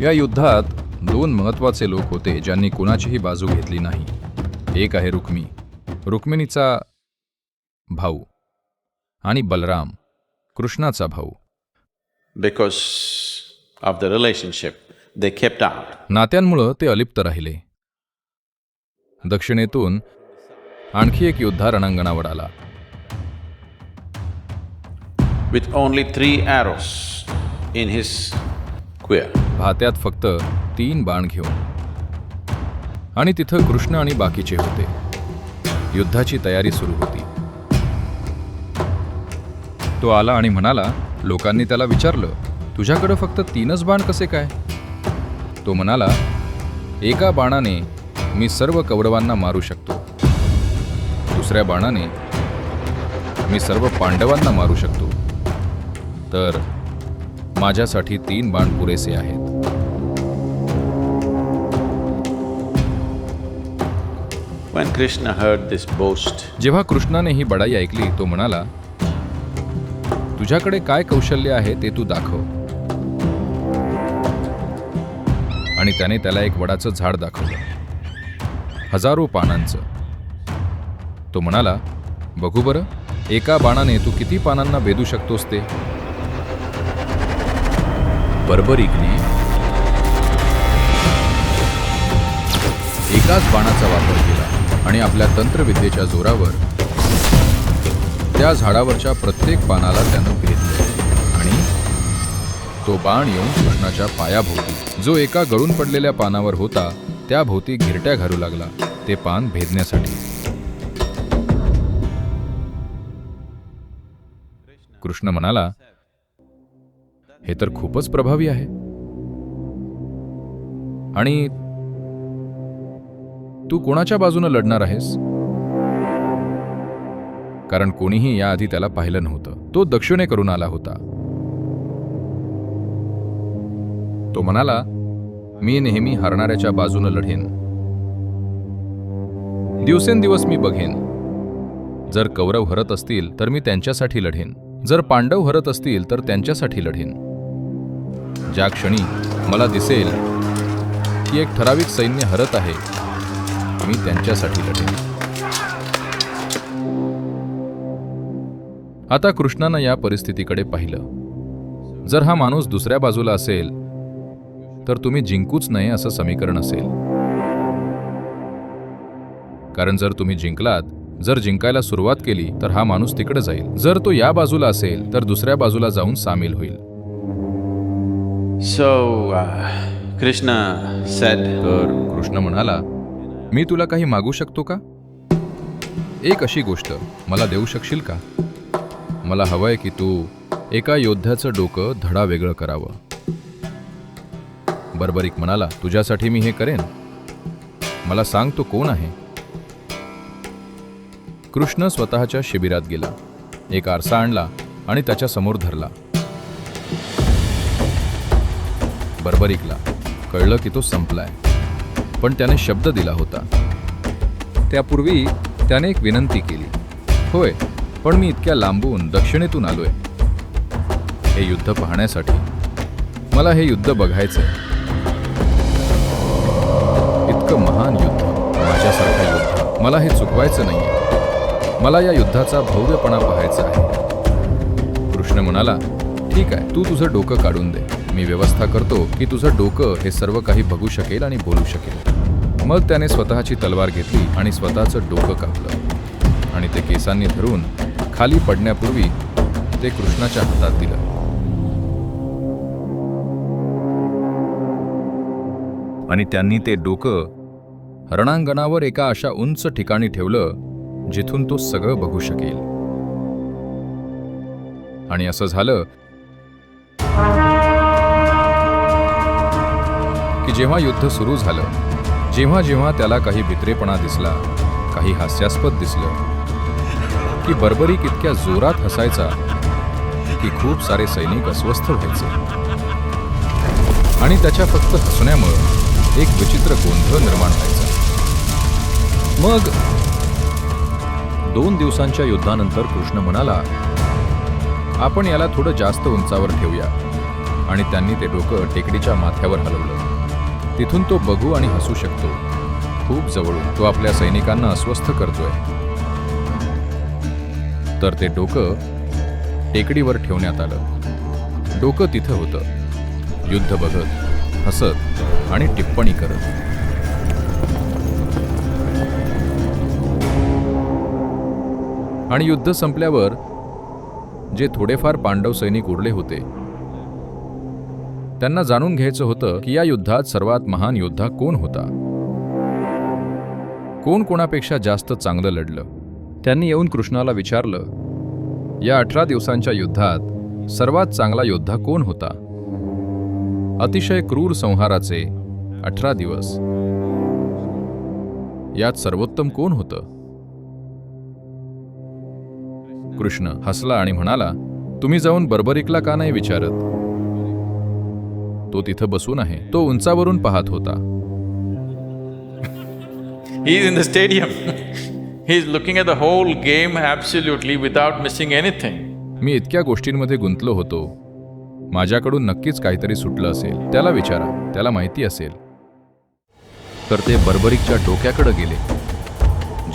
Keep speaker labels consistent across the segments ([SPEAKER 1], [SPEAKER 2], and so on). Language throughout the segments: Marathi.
[SPEAKER 1] या युद्धात दोन महत्त्वाचे लोक होते ज्यांनी कुणाचीही बाजू घेतली नाही. एक आहे रुक्मी. रुक्मिणीचा भाऊ आणि बलराम कृष्णाचा भाऊ.
[SPEAKER 2] Because of the relationship, they kept out.
[SPEAKER 1] नात्यांमुळं ते अलिप्त राहिले. दक्षिणेतून आणखी एक योद्धा रणांगणावर आला.
[SPEAKER 2] With only three arrows in his quiver.
[SPEAKER 1] भात्यात फक्त तीन बाण घेऊन. आणि तिथं कृष्ण आणि बाकीचे होते. युद्धाची तयारी सुरू होती. तो आला आणि म्हणाला लोकांनी त्याला विचारलं तुझ्याकडं फक्त तीनच बाण कसे काय? तो म्हणाला एका बाणाने मी सर्व कौरवांना मारू शकतो. दुसऱ्या बाणाने मी सर्व पांडवांना मारू शकतो. तर माझ्यासाठी तीन बाण पुरेसे आहेत.
[SPEAKER 2] When Krishna heard this boast,
[SPEAKER 1] जेव्हा कृष्णाने ही बडाई ऐकली तो म्हणाला तुझ्याकडे काय कौशल्य आहे ते तू दाखव. आणि त्याने त्याला एक वडाचं झाड दाखवलं. हजारो पानांचं. तो म्हणाला बघू बरं एका बाणाने तू किती पानांना वेधू शकतोस ते? बर्बरिकने एकाच बाणाचा वापर केला आणि आपल्या तंत्रविद्येच्या जोरावर त्या झाडावरच्या प्रत्येक पानाला त्यानं भेदलं आणि तो बाण येऊन कृष्णाच्या पायाभोवती जो एका गळून पडलेल्या पानावर होता त्याभोवती घिरट्या घालू लागला ते पान भेदण्यासाठी. कृष्ण म्हणाला हे तर खूपच प्रभावी आहे. आणि तू कोणाच्या बाजूनं लढणार आहेस? कारण कोणीही याआधी त्याला पाहिलं नव्हतं. तो दक्षिणे करून आला होता. तो म्हणाला मी नेहमी हरणाऱ्याच्या बाजूनं लढेन. दिवसेंदिवस मी बघेन. जर कौरव हरत असतील तर मी त्यांच्यासाठी लढेन. जर पांडव हरत असतील तर त्यांच्यासाठी लढेन. ज्या क्षणी मला दिसेल की एक ठराविक सैन्य हरत आहे मी त्यांच्यासाठी लढेन. आता कृष्णानं या परिस्थितीकडे पाहिलं. जर हा माणूस दुसऱ्या बाजूला असेल तर तुम्ही जिंकूच नये असं समीकरण असेल. कारण जर तुम्ही जिंकलात जर जिंकायला सुरुवात केली तर हा माणूस तिकडे जाईल. जर तो या बाजूला असेल तर दुसऱ्या बाजूला जाऊन सामील होईल.
[SPEAKER 2] So uh, Krishna said,
[SPEAKER 1] तर कृष्ण म्हणाला मी तुला काही मागू शकतो का? एक अशी गोष्ट मला देऊ शकशील का? मला हवंय की तू एका योद्ध्याचं डोकं धडा वेगळं करावं. बरबरीक म्हणाला तुझ्यासाठी मी हे करेन. मला सांग तो कोण आहे. कृष्ण स्वतःच्या शिबिरात गेला एक आरसा आणला आणि त्याच्यासमोर धरला. बर्बरिकला कळलं की तो संपलाय. पण त्याने शब्द दिला होता. त्यापूर्वी त्याने एक विनंती केली. होय पण मी इतक्या लांबून दक्षिणेतून आलोय. हे युद्ध पाहण्यासाठी. मला हे युद्ध बघायचंय. इतकं महान युद्ध. माझ्यासारखं युद्ध. मला हे चुकवायचं नाहीये. मला या युद्धाचा भव्यपणा पाहायचा आहे. कृष्ण म्हणाला ठीक आहे तू तुझं डोकं काढून दे. मी व्यवस्था करतो की तुझं डोकं हे सर्व काही बघू शकेल आणि बोलू शकेल. मग त्याने स्वतःची तलवार घेतली आणि स्वतःचं डोकं कापलं. आणि ते केसांनी धरून खाली पडण्यापूर्वी ते कृष्णाच्या हातात दिलं. आणि त्यांनी ते डोकं रणांगणावर एका अशा उंच ठिकाणी ठेवलं जिथून तो सगळं बघू शकेल. आणि असं झालं. जेव्हा युद्ध सुरू झालं जेव्हा जेव्हा त्याला काही भित्रेपणा दिसला काही हास्यास्पद दिसलं की बरबरी इतक्या जोरात हसायचा की खूप सारे सैनिक अस्वस्थ व्हायचे. आणि त्याच्या फक्त हसण्यामुळं एक विचित्र गोंधळ निर्माण व्हायचा. मग दोन दिवसांच्या युद्धानंतर कृष्ण म्हणाला आपण याला थोडं जास्त उंचावर ठेवूया. आणि त्यांनी ते डोकं टेकडीच्या माथ्यावर हलवलं. तिथून तो बघू आणि हसू शकतो. खूप जवळून तो आपल्या सैनिकांना अस्वस्थ करतोय. तर ते डोकं टेकडीवर ठेवण्यात आलं. डोकं तिथं होतं. युद्ध बघत हसत आणि टिप्पणी करत. आणि युद्ध संपल्यावर जे थोडेफार पांडव सैनिक उरले होते त्यांना जाणून घ्यायचं होतं की या युद्धात सर्वात महान योद्धा कोण होता? कोण कोणापेक्षा जास्त चांगलं लढलं? त्यांनी येऊन कृष्णाला विचारलं या अठरा दिवसांच्या युद्धात सर्वात चांगला योद्धा कोण होता? अतिशय क्रूर संहाराचे अठरा दिवस. यात सर्वोत्तम कोण होतं? कृष्ण हसला आणि म्हणाला तुम्ही जाऊन बर्बरिकला का नाही विचारत? तो तिथं बसून आहे. तो उंचावरून पाहत होता.
[SPEAKER 2] He's in the stadium. He's looking at the whole game absolutely without missing anything.
[SPEAKER 1] मी इतक्या गोष्टींमध्ये गुंतलो होतो. माझ्याकडून नक्कीच काहीतरी सुटलं असेल. त्याला विचारा. त्याला माहिती असेल. तर ते बर्बरिकच्या डोक्याकडे गेले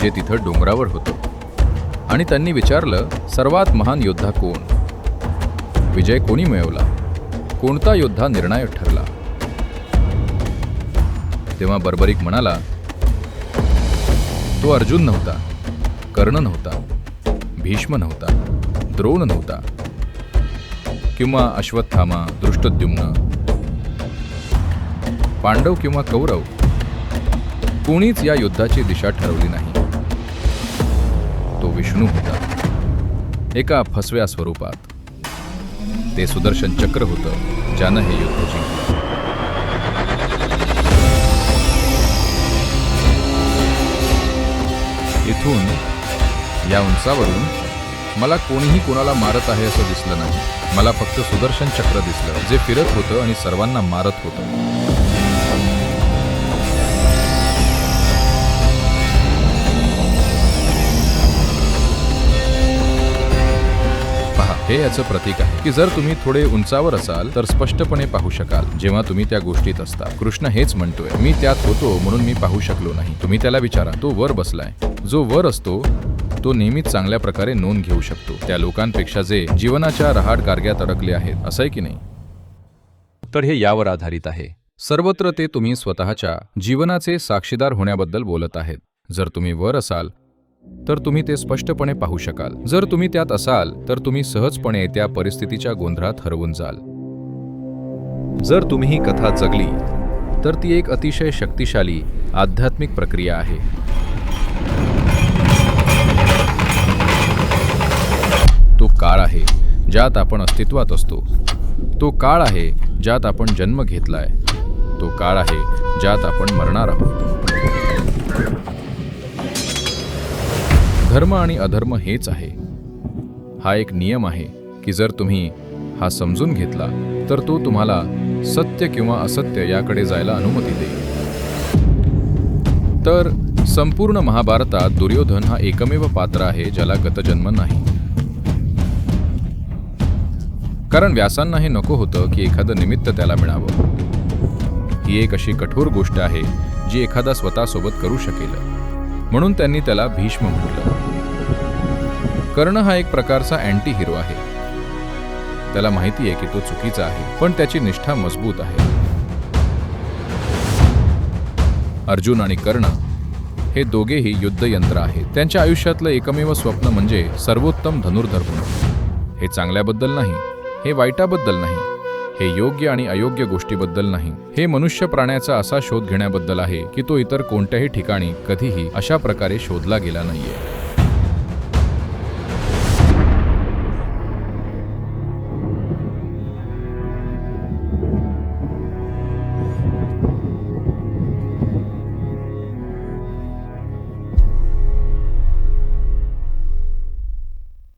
[SPEAKER 1] जे तिथं डोंगरावर होतं. आणि त्यांनी विचारलं सर्वात महान योद्धा कोण? विजय कोणी मिळवला? कोणता योद्धा निर्णायक ठरला? तेव्हा बर्बरिक म्हणाला तो अर्जुन नव्हता कर्ण नव्हता भीष्म नव्हता द्रोण नव्हता किंवा अश्वत्थामा दृष्टद्युम्न पांडव किंवा कौरव कोणीच या युद्धाची दिशा ठरवली नाही. तो विष्णू होता एका फसव्या स्वरूपात. ते सुदर्शन चक्र होतं ज्यानं हे युद्ध जिंकलं. इथून या उंचावरून मला कोणीही कोणाला मारत आहे असं दिसलं नाही. मला फक्त सुदर्शन चक्र दिसलं जे फिरत होतं आणि सर्वांना मारत होतं. हे याचं प्रतीक आहे. की जर तुम्ही थोडे उंचावर असाल तर स्पष्टपणे पाहू शकाल. जेव्हा तुम्ही त्या गोष्टीत असता. कृष्ण हेच म्हणतोय मी त्यात होतो म्हणून मी पाहू शकलो नाही. तुम्ही त्याला विचारा तो वर बसलाय. जो वर असतो तो नेहमीच चांगल्या प्रकारे नोंद घेऊ शकतो. त्या लोकांपेक्षा जे जीवनाच्या रहाड गारग्यात अडकले आहेत असं आहे की नाही? तर हे यावर आधारित आहे. सर्वत्र ते तुम्ही स्वतःच्या जीवनाचे साक्षीदार होण्याबद्दल बोलत आहेत. जर तुम्ही वर असाल तर तुम्ही ते स्पष्टपणे पाहू शकाल. जर तुम्ही त्यात असाल तर तुम्ही सहजपणे त्या परिस्थितीच्या गोंधळात हरवून जाल. जर तुम्ही ही कथा जगली तर ती एक अतिशय शक्तिशाली आध्यात्मिक प्रक्रिया आहे. तो काळ आहे ज्यात आपण अस्तित्वात असतो. तो काळ आहे ज्यात आपण जन्म घेतलाय. तो काळ आहे ज्यात आपण मरणार आहोत. धर्म आणि अधर्म हेच आहे. हा एक नियम आहे की जर तुम्ही हा समजून घेतला तर तो तुम्हाला सत्य किंवा असत्य याकडे जायला अनुमती देईल. तर संपूर्ण महाभारतात दुर्योधन हा एकमेव पात्र आहे ज्याला गतजन्म नाही. कारण व्यासांना हे नको होतं की एखादं निमित्त त्याला मिळावं. ही एक अशी कठोर गोष्ट आहे जी एखादा स्वतःसोबत करू शकेल. म्हणून त्यांनी त्याला भीष्म म्हटलं. कर्ण हा एक प्रकारचा अँटी हिरो आहे. त्याला माहिती आहे की तो चुकीचा आहे पण त्याची निष्ठा मजबूत आहे. अर्जुन आणि कर्ण हे दोघेही युद्धयंत्र आहेत. त्यांच्या आयुष्यातलं एकमेव स्वप्न म्हणजे सर्वोत्तम धनुर्धर होणं. हे चांगल्याबद्दल नाही हे वाईटाबद्दल नाही. हे योग्य आणि अयोग्य गोष्टीबद्दल नाही. हे मनुष्य प्राण्याचा असा शोध घेण्याबद्दल आहे की तो इतर कोणत्याही ठिकाणी कधीही अशा प्रकारे शोधला गेला नाहीये.